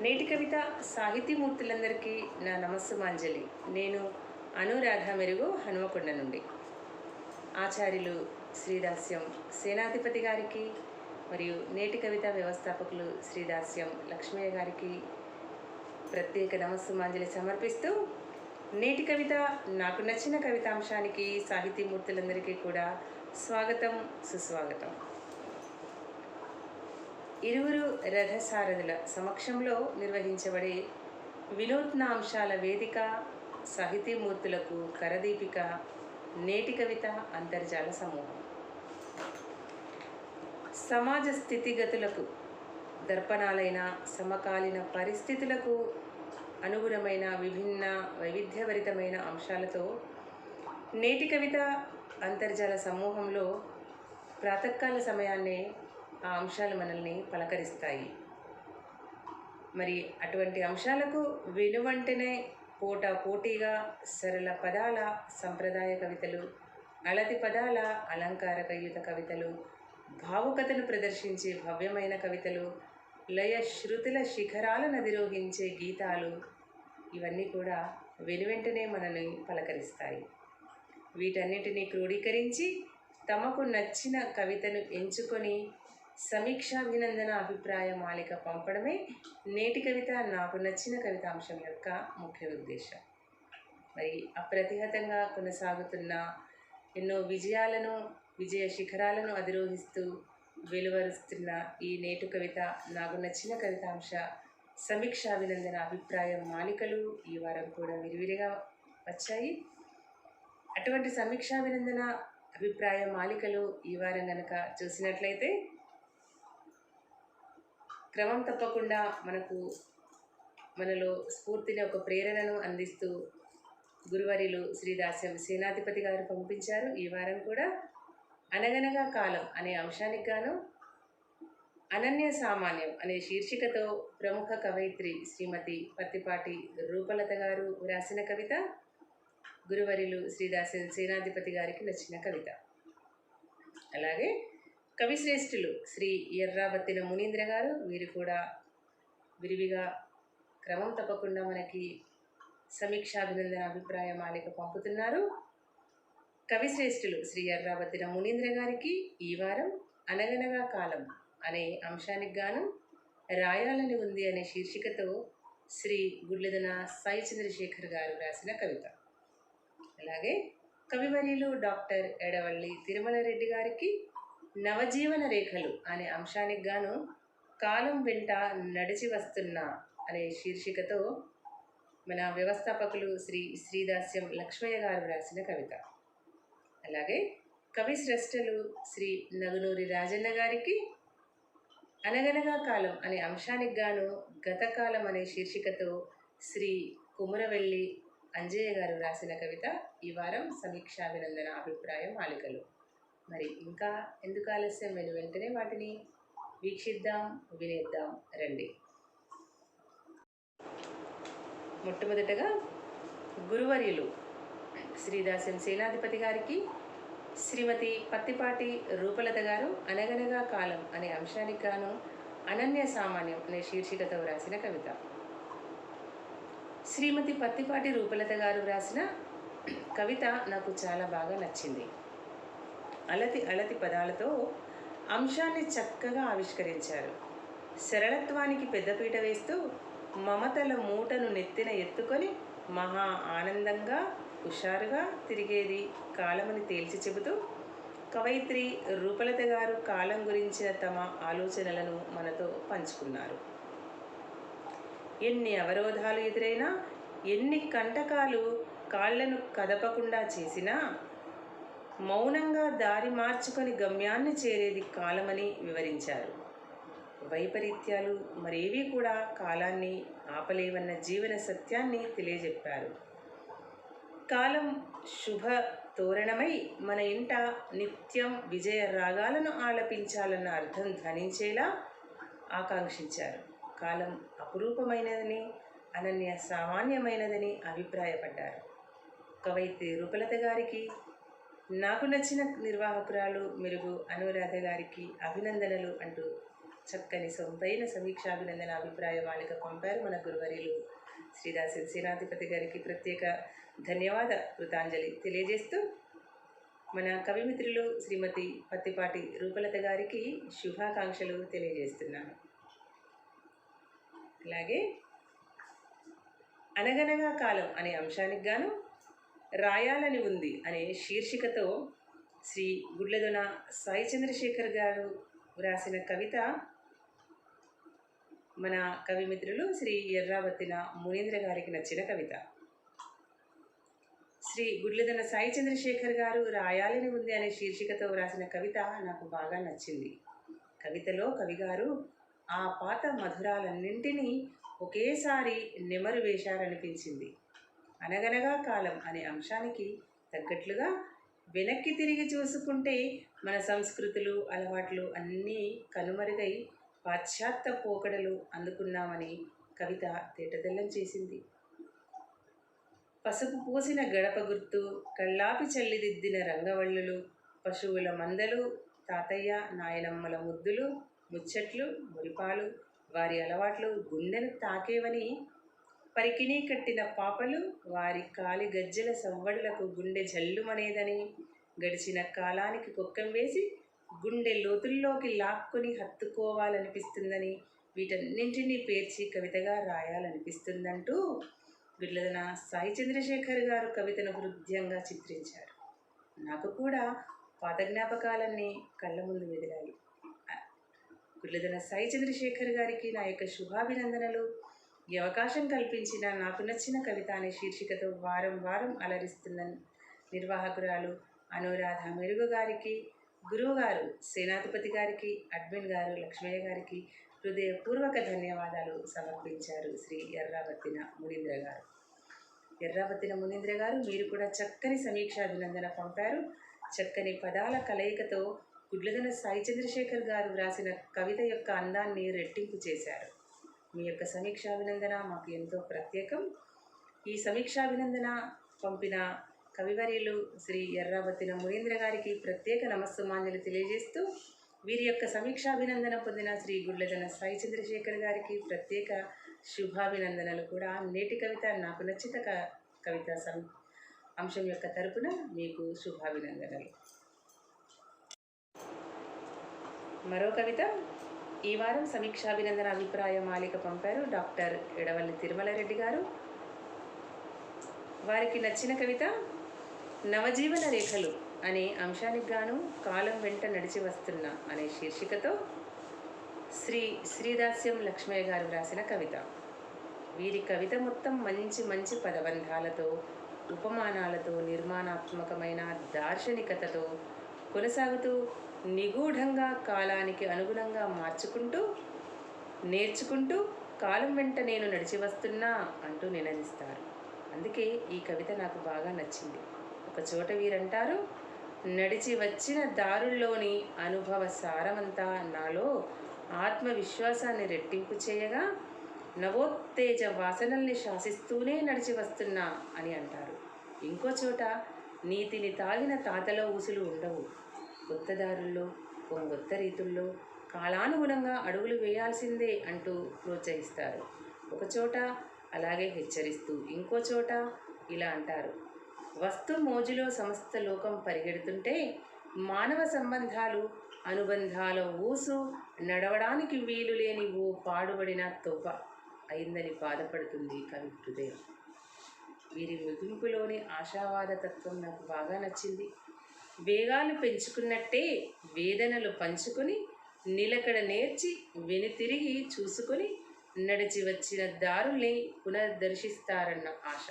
నేటి కవిత సాహితీమూర్తులందరికీ నా నమస్సుమాంజలి. నేను అనురాధ మెరుగు హనుమకొండ నుండి. ఆచార్యులు శ్రీదాస్యం సేనాధిపతి గారికి మరియు నేటి కవిత వ్యవస్థాపకులు శ్రీదాస్యం లక్ష్మయ్య గారికి ప్రత్యేక నమస్సుమాంజలి సమర్పిస్తూ నేటి కవిత నాకు నచ్చిన కవితాంశానికి సాహితీమూర్తులందరికీ కూడా స్వాగతం సుస్వాగతం. ఇరువురు రథసారథుల సమక్షంలో నిర్వహించబడే వినూత్న అంశాల వేదిక సాహితీమూర్తులకు కరదీపిక నేటి కవిత అంతర్జాల సమూహం. సమాజ స్థితిగతులకు దర్పణాలైన సమకాలీన పరిస్థితులకు అనుగుణమైన విభిన్న వైవిధ్యభరితమైన అంశాలతో నేటి కవిత అంతర్జాల సమూహంలో ప్రాతకాల సమయాన్నే ఆ అంశాలు మనల్ని పలకరిస్తాయి. మరి అటువంటి అంశాలకు వెనువంటనే పోట పోటీగా సరళ పదాల సంప్రదాయ కవితలు అలతి పదాల అలంకారకయుత కవితలు భావుకతను ప్రదర్శించే భవ్యమైన కవితలు లయ శృతుల శిఖరాలను అధిరోహించే గీతాలు ఇవన్నీ కూడా వెనువెంటనే మనల్ని పలకరిస్తాయి. వీటన్నిటినీ క్రోడీకరించి తమకు నచ్చిన కవితను ఎంచుకొని సమీక్షాభినందన అభిప్రాయ మాలిక పంపడమే నేటి కవిత నాకు నచ్చిన కవితాంశం యొక్క ముఖ్య ఉద్దేశం. మరి అప్రతిహతంగా కొనసాగుతున్న ఎన్నో విజయాలను విజయ శిఖరాలను అధిరోహిస్తూ వెలువరుస్తున్న ఈ నేటి కవిత నాకు నచ్చిన కవితాంశ సమీక్షాభినందన అభిప్రాయ మాలికలు ఈ వారం కూడా విరివిరిగా వచ్చాయి. అటువంటి సమీక్షాభినందన అభిప్రాయ మాలికలు ఈ వారం కనుక చూసినట్లయితే క్రమం తప్పకుండా మనకు మనలో స్ఫూర్తిని ఒక ప్రేరణను అందిస్తూ గురువరిలు శ్రీదాస్యం సేనాధిపతి గారు పంపించారు. ఈ వారం కూడా అనగనగా కాలం అనే అంశానికి గాను అనన్య సామాన్యం అనే శీర్షికతో ప్రముఖ కవయిత్రి శ్రీమతి పత్తిపాటి రూపలత గారు వ్రాసిన కవిత గురువరిలు శ్రీదాస్యం సేనాధిపతి గారికి నచ్చిన కవిత. అలాగే కవిశ్రేష్ఠులు శ్రీ ఎర్రాబత్తిన మునీంద్ర గారు. వీరు కూడా విరివిగా క్రమం తప్పకుండా మనకి సమీక్షాభినందన అభిప్రాయ మాలిక పంపుతున్నారు. కవిశ్రేష్ఠులు శ్రీ ఎర్రాబత్తిన మునీంద్ర గారికి ఈ వారం అనగనగా కాలం అనే అంశానికి గాను రాయాలని ఉంది అనే శీర్షికతో శ్రీ గుడ్లదన సాయి చంద్రశేఖర్ గారు రాసిన కవిత. అలాగే కవివర్యులు డాక్టర్ ఎడవల్లి తిరుమలరెడ్డి గారికి నవజీవన రేఖలు అనే అంశానికి గాను కాలం వెంట నడిచి వస్తున్న అనే శీర్షికతో మన వ్యవస్థాపకులు శ్రీ శ్రీదాస్యం లక్ష్మయ్య గారు రాసిన కవిత. అలాగే కవి శ్రేష్టలు శ్రీ నగునూరి రాజన్న గారికి అనగనగా కాలం అనే అంశానికి గాను గతకాలం అనే శీర్షికతో శ్రీ కుమరవెల్లి అంజయ్య గారు రాసిన కవిత. ఈ వారం సమీక్షాభినందన అభిప్రాయం మాలికలు. మరి ఇంకా ఎందుకు ఆలస్యం వెను వెంటనే వాటిని వీక్షిద్దాం వినేద్దాం రండి. మొట్టమొదటగా గురువర్యులు శ్రీదాసం సేనాధిపతి గారికి శ్రీమతి పత్తిపాటి రూపలత గారు అనగనగా కాలం అనే అంశానికి గాను అనన్య సామాన్యం అనే శీర్షికతో వ్రాసిన కవిత. శ్రీమతి పత్తిపాటి రూపలత గారు వ్రాసిన కవిత నాకు చాలా బాగా నచ్చింది. అలతి అలతి పదాలతో అంశాన్ని చక్కగా ఆవిష్కరించారు. సరళత్వానికి పెద్దపీట వేస్తూ మమతల మూటను నెత్తిన ఎత్తుకొని మహా ఆనందంగా హుషారుగా తిరిగేది కాలమని తేల్చి చెబుతూ కవయిత్రి రూపలత గారు కాలం గురించిన తమ ఆలోచనలను మనతో పంచుకున్నారు. ఎన్ని అవరోధాలు ఎదురైనా ఎన్ని కంటకాలు కాళ్ళను కదపకుండా చేసినా మౌనంగా దారి మార్చుకొని గమ్యాన్ని చేరేది కాలమని వివరించారు. వైపరీత్యాలు మరేవి కూడా కాలాన్ని ఆపలేవన్న జీవన సత్యాన్ని తెలియజెప్పారు. కాలం శుభ తోరణమై మన ఇంట నిత్యం విజయ రాగాలను ఆలపించాలన్న అర్థం ధ్వనించేలా ఆకాంక్షించారు. కాలం అపురూపమైనదని అనన్య సామాన్యమైనదని అభిప్రాయపడ్డారు. కవయిత్రి రూపలత గారికి నాకు నచ్చిన నిర్వాహకురాలు మెరుగు అనురాధ గారికి అభినందనలు అంటూ చక్కని సొంతైన సమీక్షాభినందన అభిప్రాయ మాలిక పంపారు మన గురువర్యులు శ్రీదాసి సేనాధిపతి గారికి ప్రత్యేక ధన్యవాద కృతాంజలి తెలియజేస్తూ మన కవిమిత్రులు శ్రీమతి పత్తిపాటి రూపలత గారికి శుభాకాంక్షలు తెలియజేస్తున్నాను. అలాగే అనగనగా కాలం అనే అంశానికి గాను రాయాలని ఉంది అనే శీర్షికతో శ్రీ గుడ్లదొన సాయి చంద్రశేఖర్ గారు వ్రాసిన కవిత మన కవిమిత్రులు శ్రీ ఎర్రావతిన మునీంద్ర గారికి నచ్చిన కవిత. శ్రీ గుడ్లదన సాయి చంద్రశేఖర్ గారు రాయాలని ఉంది అనే శీర్షికతో వ్రాసిన కవిత నాకు బాగా నచ్చింది. కవితలో కవిగారు ఆ పాత మధురాలన్నింటినీ ఒకేసారి నెమరు వేశారనిపించింది. అనగనగా కాలం అనే అంశానికి తగ్గట్లుగా వెనక్కి తిరిగి చూసుకుంటే మన సంస్కృతులు అలవాట్లు అన్నీ కనుమరుగై పాశ్చాత్య పోకడలు అందుకున్నామని కవిత తేటదెల్లం చేసింది. పసుపు పూసిన గడప గుర్తు కళ్ళాపి చల్లిదిద్దిన రంగవల్లులు పశువుల మందలు తాతయ్య నాయనమ్మల ముద్దులు ముచ్చట్లు మురిపాలు వారి అలవాట్లు గుండెను తాకేవని పరికిణీ కట్టిన పాపలు వారి కాలి గజ్జెల సవ్వడులకు గుండె జల్లుమనేదని గడిచిన కాలానికి కుక్కం వేసి గుండె లోతుల్లోకి లాక్కొని హత్తుకోవాలనిపిస్తుందని వీటన్నింటినీ పేర్చి కవితగా రాయాలనిపిస్తుందంటూ బిర్లదన సాయి చంద్రశేఖర్ గారు కవితను హృదయంగా చిత్రించారు. నాకు కూడా పాత జ్ఞాపకాలన్నీ కళ్ళ ముందు మెదిలాయి గుడ్లదన సాయి చంద్రశేఖర్ గారికి నా యొక్క శుభాభినందనలు. ఈ అవకాశం కల్పించిన నాకు నచ్చిన కవిత అనే శీర్షికతో వారం వారం అలరిస్తున్న నిర్వాహకురాలు అనురాధ మెరుగు గారికి గురువు గారు సేనాధిపతి గారికి అడ్మిన్ గారు లక్ష్మయ్య గారికి హృదయపూర్వక ధన్యవాదాలు సమర్పించారు శ్రీ ఎర్రాబత్తిన మునీంద్ర గారు. ఎర్రావత్తిన మునీంద్ర గారు మీరు కూడా చక్కని సమీక్ష అభినందన పంపారు. చక్కని పదాల కలయికతో గుడ్లదన సాయి చంద్రశేఖర్ గారు వ్రాసిన కవిత యొక్క అందాన్ని రెట్టింపు చేశారు. మీ యొక్క సమీక్షాభినందన మాకు ఎంతో ప్రత్యేకం. ఈ సమీక్షాభినందన పంపిన కవివర్యులు శ్రీ ఎర్రావతిన మురేంద్ర గారికి ప్రత్యేక నమస్సుమాన్యులు తెలియజేస్తూ వీరి యొక్క సమీక్షాభినందన పొందిన శ్రీ గుడ్లదన సాయి చంద్రశేఖర్ గారికి ప్రత్యేక శుభాభినందనలు కూడా. నేటి కవిత నాకు నచ్చిత క- కవిత సం అంశం యొక్క తరపున మీకు శుభాభినందనలు. మరో కవిత ఈ వారం సమీక్షాభినందన అభిప్రాయ మాలిక పంపారు డాక్టర్ ఎడవల్లి తిరుమలరెడ్డి గారు. వారికి నచ్చిన కవిత నవజీవన రేఖలు అనే అంశానికి గాను కాలం వెంట నడిచి వస్తున్న అనే శీర్షికతో శ్రీ శ్రీదాస్యం లక్ష్మయ్య గారు వ్రాసిన కవిత. వీరి కవిత మొత్తం మంచి మంచి పదబంధాలతో ఉపమానాలతో నిర్మాణాత్మకమైన దార్శనికతతో కొనసాగుతూ నిగూఢంగా కాలానికి అనుగుణంగా మార్చుకుంటూ నేర్చుకుంటూ కాలం వెంట నేను నడిచి వస్తున్నా అంటూ నినదిస్తారు. అందుకే ఈ కవిత నాకు బాగా నచ్చింది. ఒక చోట వీరంటారు నడిచి వచ్చిన దారుల్లోని అనుభవ సారమంతా నాలో ఆత్మవిశ్వాసాన్ని రెట్టింపు చేయగా నవోత్తేజ వాసనల్ని శాసిస్తూనే నడిచి వస్తున్నా అని అంటారు. ఇంకో చోట నీతిని తాగిన తాతలో ఊసులు ఉండవు. కొత్త దారుల్లో కొంగొత్త రీతుల్లో కాలానుగుణంగా అడుగులు వేయాల్సిందే అంటూ ప్రోత్సహిస్తారు. ఒకచోట అలాగే హెచ్చరిస్తూ ఇంకో చోట ఇలా అంటారు. వస్తు మోజులో సమస్త లోకం పరిగెడుతుంటే మానవ సంబంధాలు అనుబంధాల ఊసు నడవడానికి వీలు లేని ఓ పాడుబడిన తోప అయిందని బాధపడుతుంది కవి హృదయం. వీరి ముగింపులోని ఆశావాద తత్వం నాకు బాగా నచ్చింది. వేగాలు పెంచుకున్నట్టే వేదనలు పంచుకొని నిలకడ నేర్చి వెనుతిరిగి చూసుకొని నడిచి వచ్చిన దారుల్ని పునర్దర్శిస్తారన్న ఆశ.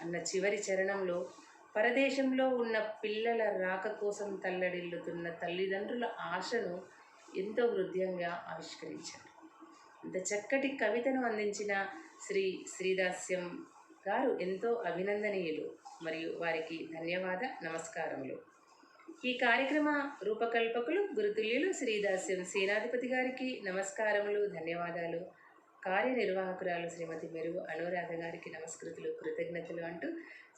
అన్న చివరి చరణంలో పరదేశంలో ఉన్న పిల్లల రాక కోసం తల్లడిల్లుతున్న తల్లిదండ్రుల ఆశను ఎంతో హృదయంగా ఆవిష్కరించారు. ఇంత చక్కటి కవితను అందించిన శ్రీ శ్రీదాస్యం గారు ఎంతో అభినందనీయులు. మరియు వారికి ధన్యవాద. నమస్కారములు. ఈ కార్యక్రమ రూపకల్పకులు గురుతుల్యులు శ్రీదాస్యం సేనాధిపతి గారికి నమస్కారములు ధన్యవాదాలు. కార్యనిర్వాహకురాలు శ్రీమతి మెరుగు అనురాధ గారికి నమస్కృతులు కృతజ్ఞతలు అంటూ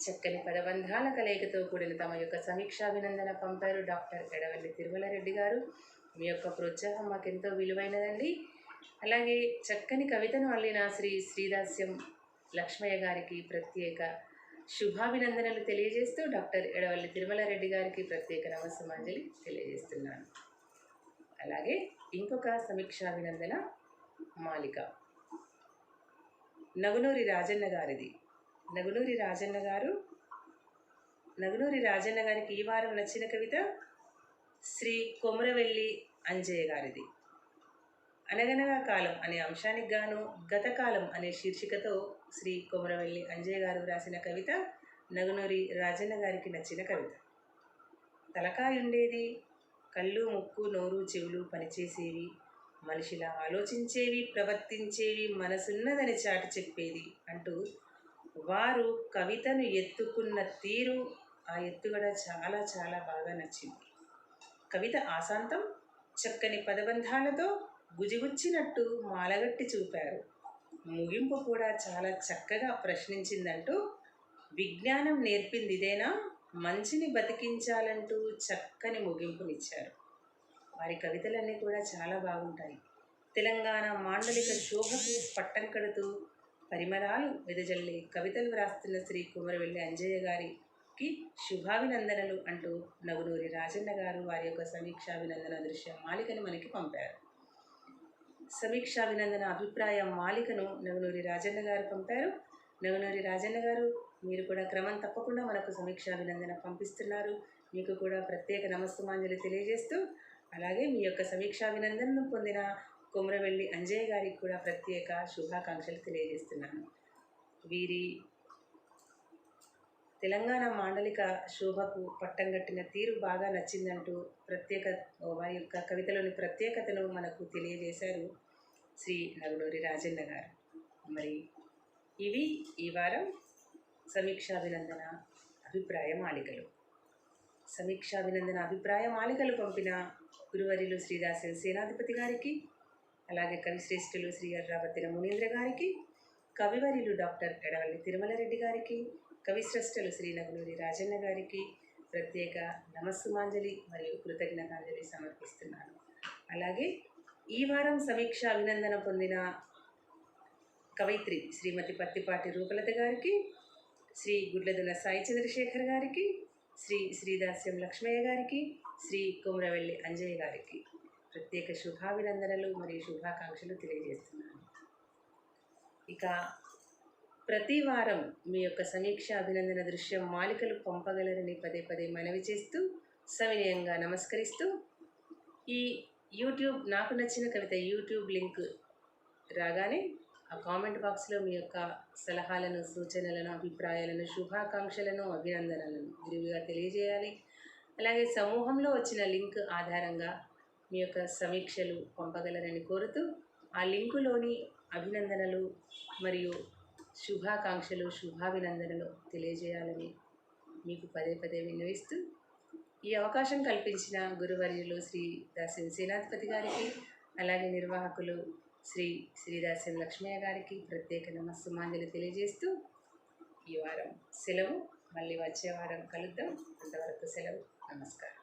చక్కని పదబంధాల కలయికతో కూడిన తమ యొక్క సమీక్షాభినందన పంపారు డాక్టర్ ఎడవల్లి తిరుమలరెడ్డి గారు. మీ యొక్క ప్రోత్సాహం మాకెంతో విలువైనదండి. అలాగే చక్కని కవితను అల్లిన శ్రీ శ్రీదాస్యం లక్ష్మయ్య గారికి ప్రత్యేక శుభాభినందనలు తెలియజేస్తూ డాక్టర్ ఎడవల్లి తిరుమలారెడ్డి గారికి ప్రత్యేక నమస్సమాంజలి తెలియజేస్తున్నాను. అలాగే ఇంకొక సమీక్షాభినందన మాలిక. నగునూరి రాజన్న గారిది. నగునూరి రాజన్న గారు నగునూరి రాజన్న గారికి ఈ వారం నచ్చిన కవిత శ్రీ కొమరవెల్లి అంజయ్య గారిది. అనగనగా కాలం అనే అంశానికి గాను గతకాలం అనే శీర్షికతో శ్రీ కొమరవెల్లి అంజయ్ గారు రాసిన కవిత నగునూరి రాజన్న గారికి నచ్చిన కవిత. తలకాయ ఉండేది కళ్ళు ముక్కు నోరు చెవులు పనిచేసేవి మనిషిలా ఆలోచించేవి ప్రవర్తించేవి మనసున్నదని చాటి చెప్పేది అంటూ వారు కవితను ఎత్తుకున్న తీరు ఆ ఎత్తుగడ చాలా చాలా బాగా నచ్చింది. కవిత ఆశాంతం చక్కని పదబంధాలతో గుజిగుచ్చినట్టు మాలగట్టి చూపారు. ముగింపు కూడా చాలా చక్కగా ప్రశ్నించిందంటూ విజ్ఞానం నేర్పింది ఇదేనా? మంచిని బతికించాలంటూ చక్కని ముగింపునిచ్చారు. వారి కవితలన్నీ కూడా చాలా బాగుంటాయి. తెలంగాణ మాండలిక శోభకు పట్టం కడుతూ పరిమళాలు వెదజల్లి కవితలు వ్రాస్తున్న శ్రీ కుమరవెల్లి అంజయ్య గారికి శుభాభినందనలు అంటూ నగునూరి రాజన్న గారు వారి యొక్క సమీక్షాభినందన దృశ్య మాలికని మనకి పంపారు. సమీక్షాభినందన అభిప్రాయ మాలికను నగునూరి రాజన్న గారు పంపారు. నగునూరి రాజన్న గారు మీరు కూడా క్రమం తప్పకుండా మనకు సమీక్షాభినందన పంపిస్తున్నారు. మీకు కూడా ప్రత్యేక నమస్తమాంజలి తెలియజేస్తూ అలాగే మీ యొక్క సమీక్షాభినందనను పొందిన కొమరవెల్లి అంజయ్య గారికి కూడా ప్రత్యేక శుభాకాంక్షలు తెలియజేస్తున్నాను. వీరి తెలంగాణ మాండలిక శోభకు పట్టం కట్టిన తీరు బాగా నచ్చిందంటూ ప్రత్యేక వారి యొక్క కవితలోని ప్రత్యేకతను మనకు తెలియజేశారు శ్రీ నగునూరి రాజన్న గారు. మరి ఇవి ఈ వారం సమీక్షాభినందన అభిప్రాయ మాలికలు. సమీక్షాభినందన అభిప్రాయ మాలికలు పంపిన గురువరిలు శ్రీదాస సేనాధిపతి గారికి అలాగే కవిశ్రేష్ఠులు శ్రీ అర్రావతిన మునీంద్ర గారికి కవివరిలు డాక్టర్ ఎడవల్లి తిరుమలరెడ్డి గారికి కవిశ్రష్టలు శ్రీనగులూరి రాజన్న గారికి ప్రత్యేక నమస్సుమాంజలి మరియు కృతజ్ఞతాంజలి సమర్పిస్తున్నాను. అలాగే ఈ వారం సమీక్ష అభినందన పొందిన కవయిత్రి శ్రీమతి పత్తిపాటి రూపలత గారికి శ్రీ గుడ్లదుల సాయి చంద్రశేఖర్ గారికి శ్రీ శ్రీదాస్యం లక్ష్మయ్య గారికి శ్రీ కొమరవెల్లి అంజయ్య గారికి ప్రత్యేక శుభాభినందనలు మరియు శుభాకాంక్షలు తెలియజేస్తున్నాను. ఇక ప్రతి వారం మీ యొక్క సమీక్ష అభినందన దృశ్యం మాలికలు పంపగలరని పదే పదే మనవి చేస్తూ సవినయంగా నమస్కరిస్తూ ఈ యూట్యూబ్ నాకు నచ్చిన కవిత యూట్యూబ్ లింక్ రాగానే ఆ కామెంట్ బాక్స్లో మీ యొక్క సలహాలను సూచనలను అభిప్రాయాలను శుభాకాంక్షలను అభినందనలను విరివిగా తెలియజేయాలి. అలాగే సమూహంలో వచ్చిన లింక్ ఆధారంగా మీ యొక్క సమీక్షలు పంపగలరని కోరుతూ ఆ లింకులోని అభినందనలు మరియు శుభాకాంక్షలు శుభాభినందనలు తెలియజేయాలని మీకు పదే పదే విన్నవిస్తూ ఈ అవకాశం కల్పించిన గురువర్యులు శ్రీ దాసి సేనాధిపతి గారికి అలాగే నిర్వాహకులు శ్రీ శ్రీదాసం లక్ష్మయ్య గారికి ప్రత్యేక నమస్సుమాంజలి తెలియజేస్తూ ఈ వారం సెలవు. మళ్ళీ వచ్చే వారం కలుద్దాం. అంతవరకు సెలవు. నమస్కారం.